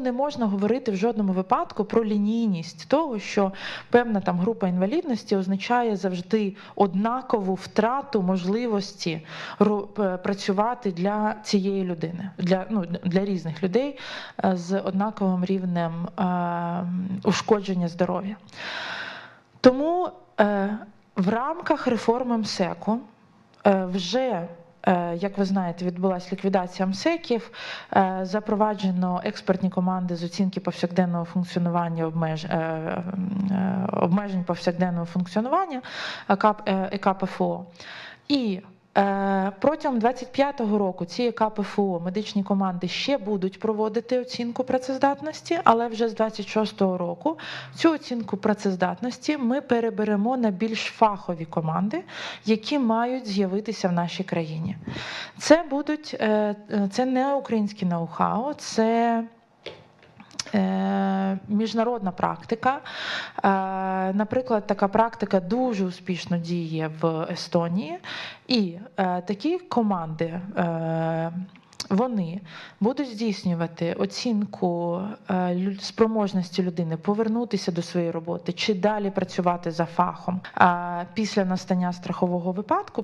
Не можна говорити в жодному випадку про лінійність того, що певна там група інвалідності означає завжди однакову втрату можливості працювати для цієї людини, для, ну, для різних людей е, з однаковим рівнем е, ушкодження здоров'я. Тому е, в рамках реформи МСЕКу е, вже е, як ви знаєте, відбулася ліквідація МСЕКів, е, запроваджено експертні команди з оцінки повсякденного функціонування обмеж... е, е, обмежень повсякденного функціонування ЕКП, е, ЕКПФО. І е, протягом 25-го року ці ЕКПФО медичні команди ще будуть проводити оцінку працездатності, але вже з 26-го року цю оцінку працездатності ми переберемо на більш фахові команди, які мають з'явитися в нашій країні. Це будуть е, е, це не українське ноу-хау, це е, міжнародна практика. Е, Наприклад, така практика дуже успішно діє в Естонії, і е, такі команди. е, Вони будуть здійснювати оцінку е, спроможності людини повернутися до своєї роботи чи далі працювати за фахом після настання страхового випадку.